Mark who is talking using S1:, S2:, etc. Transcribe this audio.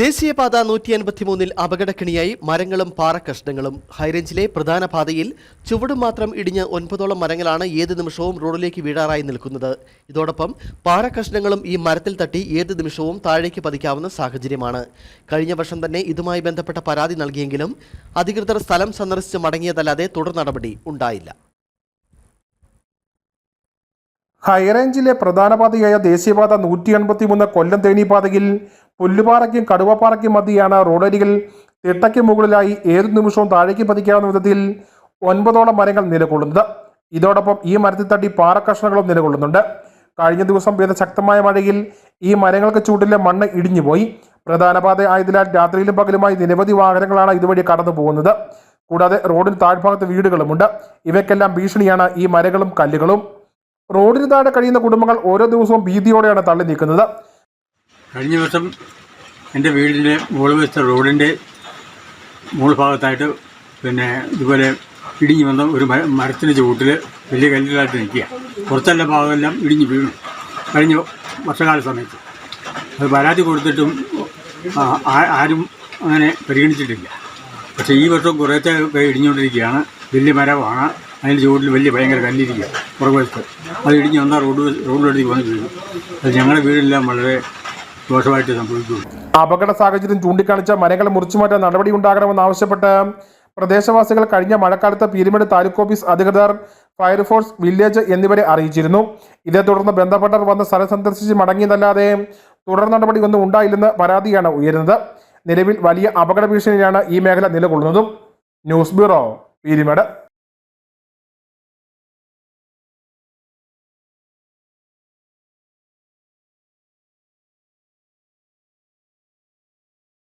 S1: ദേശീയപാത നൂറ്റി അൻപത്തിമൂന്നിൽ അപകടക്കിണിയായി മരങ്ങളും പാറക്കഷ്ണങ്ങളും. ഹൈറേഞ്ചിലെ പ്രധാന പാതയിൽ ചുവടും മാത്രം ഇടിഞ്ഞ് ഒൻപതോളം മരങ്ങളാണ് ഏത് നിമിഷവും റോഡിലേക്ക് വീഴാറായി നിൽക്കുന്നത്. ഇതോടൊപ്പം പാറക്കഷ്ണങ്ങളും ഈ മരത്തിൽ തട്ടി ഏത് നിമിഷവും താഴേക്ക് പതിക്കാവുന്ന സാഹചര്യമാണ്. കഴിഞ്ഞ വർഷം തന്നെ ഇതുമായി ബന്ധപ്പെട്ട പരാതി നൽകിയെങ്കിലും അധികൃതർ സ്ഥലം സന്ദർശിച്ച് മടങ്ങിയതല്ലാതെ തുടർ നടപടി ഉണ്ടായില്ല.
S2: ഹൈറേഞ്ചിലെ പ്രധാന പാതയായ ദേശീയപാത നൂറ്റി എൺപത്തിമൂന്ന് കൊല്ലം തേനി പാതയിൽ പുല്ലുപാറയ്ക്കും കടുവപ്പാറയ്ക്കും മധ്യയാണ് റോഡരികിൽ തിട്ടയ്ക്ക് മുകളിലായി ഏതു നിമിഷവും താഴേക്ക് പതിക്കാവുന്ന വിധത്തിൽ ഒൻപതോളം മരങ്ങൾ നിലകൊള്ളുന്നത്. ഇതോടൊപ്പം ഈ മരത്തിൽ തട്ടി പാറക്കഷ്ണങ്ങളും നിലകൊള്ളുന്നുണ്ട്. കഴിഞ്ഞ ദിവസം പെയ്ത ശക്തമായ മഴയിൽ ഈ മരങ്ങൾക്ക് ചൂട്ടിലെ മണ്ണ് ഇടിഞ്ഞുപോയി. പ്രധാന പാത ആയതിനാൽ രാത്രിയിലും പകലുമായി നിരവധി വാഹനങ്ങളാണ് ഇതുവഴി കടന്നു പോകുന്നത്. കൂടാതെ റോഡിന് താഴ്ഭാഗത്ത് വീടുകളുമുണ്ട്. ഇവയ്ക്കെല്ലാം ഭീഷണിയാണ് ഈ മരങ്ങളും കല്ലുകളും. റോഡിന് താഴെ കഴിയുന്ന കുടുംബങ്ങൾ ഓരോ ദിവസവും ഭീതിയോടെയാണ് തള്ളി നീക്കുന്നത്.
S3: കഴിഞ്ഞ ദിവസം എന്റെ വീടിന്റെ മുകൾ വശത്തെ റോഡിന്റെ മുകൾ ഭാഗത്തായിട്ട് പിന്നെ ഇതുപോലെ ഇടിഞ്ഞു വന്ന ഒരു മര മരത്തിന്റെ ചുവട്ടിൽ വലിയ കല്ലുകളായിട്ട് നിൽക്കുക. പുറത്തെല്ലാം ഭാഗമെല്ലാം ഇടിഞ്ഞു വീണു. കഴിഞ്ഞ വർഷകാല സമയത്ത്. അത് പരാതി കൊടുത്തിട്ടും ആരും അങ്ങനെ പരിഗണിച്ചിട്ടില്ല. പക്ഷേ ഈ വർഷം കുറേത്തെ ഇടിഞ്ഞുകൊണ്ടിരിക്കുകയാണ്. വലിയ മരമാണ്. അതിന്റെ ചുവട്ടിൽ വലിയ ഭയങ്കര കല്ലിരിക്കുക. പുറകുവശത്ത്. അത് ഇടിഞ്ഞ് വന്നാൽ റോഡ് റോഡിലേക്ക് വന്ന് അത് ഞങ്ങളുടെ വീടെല്ലാം വളരെ ദോഷമായിട്ട്
S2: അപകട സാഹചര്യം ചൂണ്ടിക്കാണിച്ച മരങ്ങൾ മുറിച്ചു മാറ്റാൻ നടപടി ഉണ്ടാകണമെന്ന് ആവശ്യപ്പെട്ട് പ്രദേശവാസികൾ കഴിഞ്ഞ മഴക്കാലത്ത് പീരുമേട് താലൂക്ക് ഓഫീസ് അധികൃതർ ഫയർഫോഴ്സ് വില്ലേജ് എന്നിവരെ അറിയിച്ചിരുന്നു. ഇതേ തുടർന്ന് ബന്ധപ്പെട്ടവർ വന്ന് സ്ഥലം സന്ദർശിച്ച് മടങ്ങിയതല്ലാതെ തുടർ നടപടി ഒന്നും ഉണ്ടായില്ലെന്ന് പരാതിയാണ് ഉയരുന്നത്. നിലവിൽ വലിയ അപകട ഭീഷണിയാണ് ഈ മേഖല നിലകൊള്ളുന്നതും. News bureau Peermade.